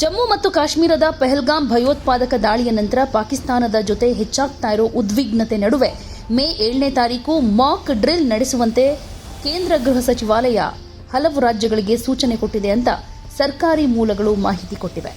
ಜಮ್ಮು ಮತ್ತು ಕಾಶ್ಮೀರದ ಪೆಹಲ್ಗಾಂ ಭಯೋತ್ಪಾದಕ ದಾಳಿಯ ನಂತರ ಪಾಕಿಸ್ತಾನದ ಜೊತೆ ಹೆಚ್ಚಾಗ್ತಾ ಇರೋ ಉದ್ವಿಗ್ನತೆ ನಡುವೆ ಮೇ ಏಳನೇ ತಾರೀಕು ಮಾಕ್ ಡ್ರಿಲ್ ನಡೆಸುವಂತೆ ಕೇಂದ್ರ ಗೃಹ ಸಚಿವಾಲಯ ಹಲವು ರಾಜ್ಯಗಳಿಗೆ ಸೂಚನೆ ಕೊಟ್ಟಿದೆ ಅಂತ ಸರ್ಕಾರಿ ಮೂಲಗಳು ಮಾಹಿತಿ ಕೊಟ್ಟಿವೆ.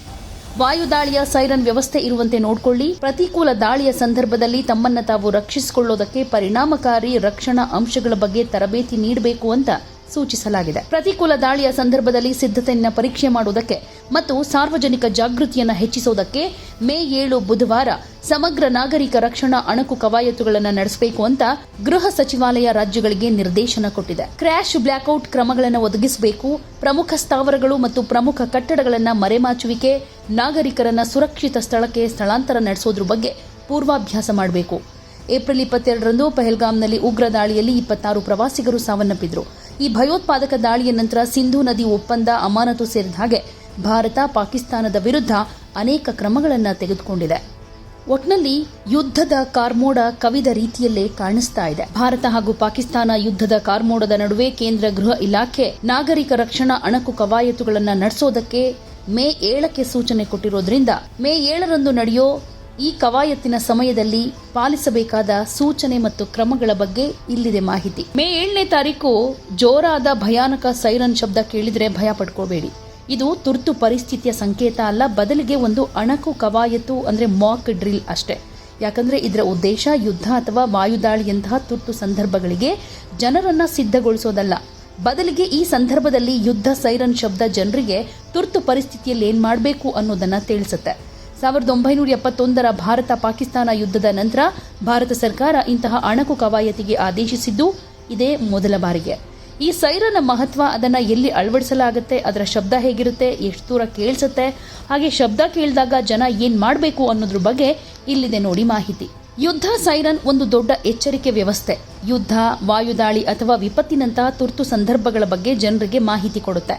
ವಾಯುದಾಳಿಯ ಸೈರನ್ ವ್ಯವಸ್ಥೆ ಇರುವಂತೆ ನೋಡಿಕೊಳ್ಳಿ. ಪ್ರತಿಕೂಲ ದಾಳಿಯ ಸಂದರ್ಭದಲ್ಲಿ ತಮ್ಮನ್ನ ತಾವು ರಕ್ಷಿಸಿಕೊಳ್ಳೋದಕ್ಕೆ ಪರಿಣಾಮಕಾರಿ ರಕ್ಷಣಾ ಅಂಶಗಳ ಬಗ್ಗೆ ತರಬೇತಿ ನೀಡಬೇಕು ಅಂತ ಸೂಚಿಸಲಾಗಿದೆ. ಪ್ರತಿಕೂಲ ದಾಳಿಯ ಸಂದರ್ಭದಲ್ಲಿ ಸಿದ್ಧತೆಯನ್ನು ಪರೀಕ್ಷೆ ಮಾಡುವುದಕ್ಕೆ ಮತ್ತು ಸಾರ್ವಜನಿಕ ಜಾಗೃತಿಯನ್ನು ಹೆಚ್ಚಿಸುವುದಕ್ಕೆ ಮೇ ಏಳು ಬುಧವಾರ ಸಮಗ್ರ ನಾಗರಿಕ ರಕ್ಷಣಾ ಅಣಕು ಕವಾಯತುಗಳನ್ನು ನಡೆಸಬೇಕು ಅಂತ ಗೃಹ ಸಚಿವಾಲಯ ರಾಜ್ಯಗಳಿಗೆ ನಿರ್ದೇಶನ ಕೊಟ್ಟಿದೆ. ಕ್ರ್ಯಾಶ್, ಬ್ಲ್ಯಾಕ್ಔಟ್ ಕ್ರಮಗಳನ್ನು ಒದಗಿಸಬೇಕು. ಪ್ರಮುಖ ಸ್ಥಾವರಗಳು ಮತ್ತು ಪ್ರಮುಖ ಕಟ್ಟಡಗಳನ್ನು ಮರೆಮಾಚುವಿಕೆ, ನಾಗರಿಕರನ್ನ ಸುರಕ್ಷಿತ ಸ್ಥಳಕ್ಕೆ ಸ್ಥಳಾಂತರ ನಡೆಸೋದ್ರ ಬಗ್ಗೆ ಪೂರ್ವಾಭ್ಯಾಸ ಮಾಡಬೇಕು. ಏಪ್ರಿಲ್ ಇಪ್ಪತ್ತೆರಡರಂದು ಪಹಲ್ಗಾಮ್ನಲ್ಲಿ ಉಗ್ರ ದಾಳಿಯಲ್ಲಿ ಇಪ್ಪತ್ತಾರು ಪ್ರವಾಸಿಗರು ಸಾವನ್ನಪ್ಪಿದ್ರು. ಈ ಭಯೋತ್ಪಾದಕ ದಾಳಿಯ ನಂತರ ಸಿಂಧೂ ನದಿ ಒಪ್ಪಂದ ಅಮಾನತು ಸೇರಿದ ಹಾಗೆ ಭಾರತ ಪಾಕಿಸ್ತಾನದ ವಿರುದ್ಧ ಅನೇಕ ಕ್ರಮಗಳನ್ನು ತೆಗೆದುಕೊಂಡಿದೆ. ಒಟ್ನಲ್ಲಿ ಯುದ್ಧದ ಕಾರ್ಮೋಡ ಕವಿದ ರೀತಿಯಲ್ಲೇ ಕಾಣಿಸ್ತಾ ಇದೆ. ಭಾರತ ಹಾಗೂ ಪಾಕಿಸ್ತಾನ ಯುದ್ಧದ ಕಾರ್ಮೋಡದ ನಡುವೆ ಕೇಂದ್ರ ಗೃಹ ಇಲಾಖೆ ನಾಗರಿಕ ರಕ್ಷಣಾ ಅಣಕು ಕವಾಯತುಗಳನ್ನು ನಡೆಸೋದಕ್ಕೆ ಮೇ ಏಳಕ್ಕೆ ಸೂಚನೆ ಕೊಟ್ಟಿರೋದ್ರಿಂದ ಮೇ ಏಳರಂದು ನಡೆಯೋ ಈ ಕವಾಯತ್ತಿನ ಸಮಯದಲ್ಲಿ ಪಾಲಿಸಬೇಕಾದ ಸೂಚನೆ ಮತ್ತು ಕ್ರಮಗಳ ಬಗ್ಗೆ ಇಲ್ಲಿದೆ ಮಾಹಿತಿ. ಮೇ ಏಳನೇ ತಾರೀಕು ಜೋರಾದ ಭಯಾನಕ ಸೈರನ್ ಶಬ್ದ ಕೇಳಿದ್ರೆ ಭಯ ಪಡ್ಕೋಬೇಡಿ. ಇದು ತುರ್ತು ಪರಿಸ್ಥಿತಿಯ ಸಂಕೇತ ಅಲ್ಲ, ಬದಲಿಗೆ ಒಂದು ಅಣಕು ಕವಾಯತು ಅಂದ್ರೆ ಮಾಕ್ ಡ್ರಿಲ್ ಅಷ್ಟೇ. ಯಾಕಂದ್ರೆ ಇದರ ಉದ್ದೇಶ ಯುದ್ಧ ಅಥವಾ ವಾಯುದಾಳಿಯಂತಹ ತುರ್ತು ಸಂದರ್ಭಗಳಿಗೆ ಜನರನ್ನು ಸಿದ್ಧಗೊಳಿಸೋದಲ್ಲ. ಬದಲಿಗೆ ಈ ಸಂದರ್ಭದಲ್ಲಿ ಯುದ್ಧ ಸೈರನ್ ಶಬ್ದ ಜನರಿಗೆ ತುರ್ತು ಪರಿಸ್ಥಿತಿಯಲ್ಲಿ ಏನು ಮಾಡಬೇಕು ಅನ್ನೋದನ್ನ ತಿಳಿಸುತ್ತೆ. ಸಾವಿರದ ಒಂಬೈನೂರ ಎಪ್ಪತ್ತೊಂದರ ಭಾರತ ಪಾಕಿಸ್ತಾನ ಯುದ್ಧದ ನಂತರ ಭಾರತ ಸರ್ಕಾರ ಇಂತಹ ಅಣಕು ಕವಾಯತಿಗೆ ಆದೇಶಿಸಿದ್ದು ಇದೇ ಮೊದಲ ಬಾರಿಗೆ. ಈ ಸೈರನ ಮಹತ್ವ ಅದನ್ನು ಎಲ್ಲಿ ಅಳವಡಿಸಲಾಗುತ್ತೆ, ಅದರ ಶಬ್ದ ಹೇಗಿರುತ್ತೆ, ಎಷ್ಟು ದೂರ ಕೇಳಿಸುತ್ತೆ, ಹಾಗೆ ಶಬ್ದ ಕೇಳಿದಾಗ ಜನ ಏನು ಮಾಡಬೇಕು ಅನ್ನೋದ್ರ ಬಗ್ಗೆ ಇಲ್ಲಿದೆ ನೋಡಿ ಮಾಹಿತಿ. ಯುದ್ಧ ಸೈರನ್ ಒಂದು ದೊಡ್ಡ ಎಚ್ಚರಿಕೆ ವ್ಯವಸ್ಥೆ. ಯುದ್ಧ, ವಾಯುದಾಳಿ ಅಥವಾ ವಿಪತ್ತಿನಂತಹ ತುರ್ತು ಸಂದರ್ಭಗಳ ಬಗ್ಗೆ ಜನರಿಗೆ ಮಾಹಿತಿ ಕೊಡುತ್ತೆ.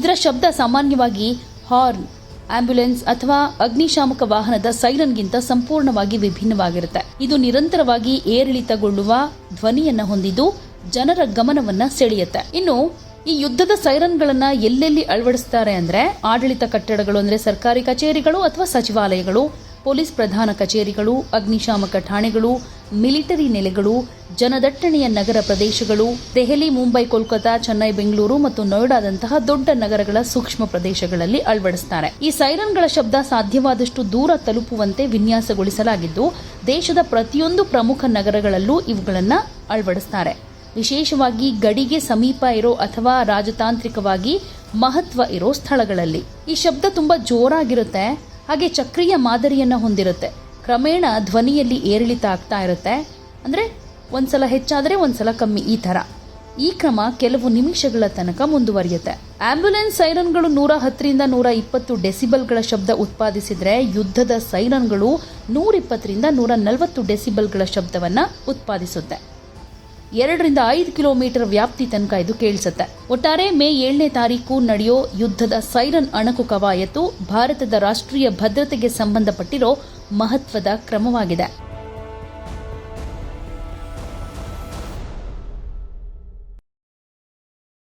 ಇದರ ಶಬ್ದ ಸಾಮಾನ್ಯವಾಗಿ ಹಾರ್ನ್ ಆಂಬ್ಯುಲೆನ್ಸ್ ಅಥವಾ ಅಗ್ನಿಶಾಮಕ ವಾಹನದ ಸೈರನ್ಗಿಂತ ಸಂಪೂರ್ಣವಾಗಿ ವಿಭಿನ್ನವಾಗಿರುತ್ತೆ. ಇದು ನಿರಂತರವಾಗಿ ಏರಿಳಿತಗೊಳ್ಳುವ ಧ್ವನಿಯನ್ನ ಹೊಂದಿದ್ದು ಜನರ ಗಮನವನ್ನ ಸೆಳೆಯುತ್ತೆ. ಇನ್ನು ಈ ಯುದ್ಧದ ಸೈರನ್ಗಳನ್ನು ಎಲ್ಲೆಲ್ಲಿ ಅಳವಡಿಸ್ತಾರೆ ಅಂದ್ರೆ ಆಡಳಿತ ಕಟ್ಟಡಗಳು ಅಂದ್ರೆ ಸರ್ಕಾರಿ ಕಚೇರಿಗಳು ಅಥವಾ ಸಚಿವಾಲಯಗಳು, ಪೊಲೀಸ್ ಪ್ರಧಾನ ಕಚೇರಿಗಳು, ಅಗ್ನಿಶಾಮಕ ಠಾಣೆಗಳು, ಮಿಲಿಟರಿ ನೆಲೆಗಳು, ಜನದಟ್ಟಣೆಯ ನಗರ ಪ್ರದೇಶಗಳು, ದೆಹಲಿ, ಮುಂಬೈ, ಕೋಲ್ಕತಾ, ಚೆನ್ನೈ, ಬೆಂಗಳೂರು ಮತ್ತು ನೋಯ್ಡಾದಂತಹ ದೊಡ್ಡ ನಗರಗಳ ಸೂಕ್ಷ್ಮ ಪ್ರದೇಶಗಳಲ್ಲಿ ಅಳವಡಿಸುತ್ತಾರೆ ಈ ಸೈರನ್ಗಳ ಶಬ್ದ ಸಾಧ್ಯವಾದಷ್ಟು ದೂರ ತಲುಪುವಂತೆ ವಿನ್ಯಾಸಗೊಳಿಸಲಾಗಿದ್ದು, ದೇಶದ ಪ್ರತಿಯೊಂದು ಪ್ರಮುಖ ನಗರಗಳಲ್ಲೂ ಇವುಗಳನ್ನು ಅಳವಡಿಸುತ್ತಾರೆ ವಿಶೇಷವಾಗಿ ಗಡಿಗೆ ಸಮೀಪ ಇರೋ ಅಥವಾ ರಾಜತಾಂತ್ರಿಕವಾಗಿ ಮಹತ್ವ ಇರೋ ಸ್ಥಳಗಳಲ್ಲಿ. ಈ ಶಬ್ದ ತುಂಬಾ ಜೋರಾಗಿರುತ್ತೆ, ಹಾಗೆ ಚಕ್ರೀಯ ಮಾದರಿಯನ್ನ ಹೊಂದಿರುತ್ತೆ. ಕ್ರಮೇಣ ಧ್ವನಿಯಲ್ಲಿ ಏರಿಳಿತ ಆಗ್ತಾ ಇರುತ್ತೆ. ಅಂದ್ರೆ ಒಂದ್ಸಲ ಹೆಚ್ಚಾದ್ರೆ ಒಂದ್ಸಲ ಕಮ್ಮಿ ಈ ತರ ಈ ಕ್ರಮ ಕೆಲವು ನಿಮಿಷಗಳ ತನಕ ಮುಂದುವರಿಯುತ್ತೆ. ಆಂಬ್ಯುಲೆನ್ಸ್ ಸೈರನ್ಗಳು ನೂರ ಹತ್ತರಿಂದ ನೂರ ಇಪ್ಪತ್ತು ಡೆಸಿಬಲ್ಗಳ ಶಬ್ದ ಉತ್ಪಾದಿಸಿದ್ರೆ ಯುದ್ಧದ ಸೈರನ್ಗಳು ನೂರಿಪ್ಪತ್ತರಿಂದ ನೂರ ನಲವತ್ತು ಡೆಸಿಬಲ್ಗಳ ಶಬ್ದವನ್ನ ಉತ್ಪಾದಿಸುತ್ತೆ. ಎರಡರಿಂದ ಐದು ಕಿಲೋಮೀಟರ್ ವ್ಯಾಪ್ತಿ ತನಕ ಇದು ಕೇಳಿಸುತ್ತೆ. ಒಟ್ಟಾರೆ ಮೇ ಏಳನೇ ತಾರೀಕು ನಡೆಯೋ ಯುದ್ಧದ ಸೈರನ್ ಅಣಕು ಕವಾಯತು ಭಾರತದ ರಾಷ್ಟ್ರೀಯ ಭದ್ರತೆಗೆ ಸಂಬಂಧಪಟ್ಟಿರೋ ಮಹತ್ವದ ಕ್ರಮವಾಗಿದೆ.